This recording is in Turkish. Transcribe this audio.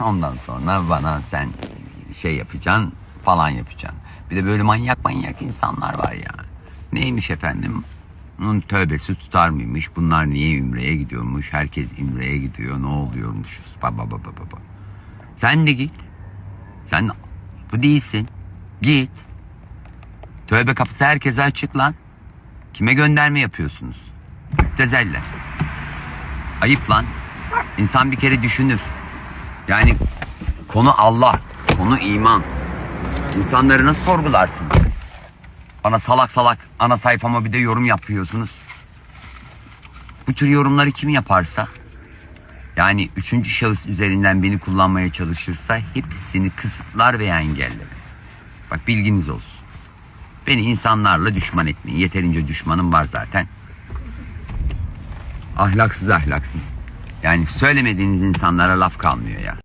Ondan sonra bana sen şey yapacaksın falan yapacaksın. Bir de böyle manyak manyak insanlar var ya. Neymiş efendim? Bunun tövbesi tutar mıymış? Bunlar niye Ümre'ye gidiyormuş? Herkes Ümre'ye gidiyor. Ne oluyormuşuz? Baba baba baba. Sen de git. Sen bu değilsin. Git. Tövbe kapısı herkese açık lan. Kime gönderme yapıyorsunuz? Tezeller. Ayıp lan. İnsan bir kere düşünür. Yani konu Allah, konu iman. İnsanları nasıl sorgularsınız siz? Bana salak salak ana sayfama bir de yorum yapıyorsunuz. Bu tür yorumları kim yaparsa yani üçüncü şahıs üzerinden beni kullanmaya çalışırsa hepsini kısıtlar veya engeller. Bak bilginiz olsun. Beni insanlarla düşman etmeyin. Yeterince düşmanım var zaten. Ahlaksız ahlaksız. Yani söylemediğiniz insanlara laf kalmıyor ya.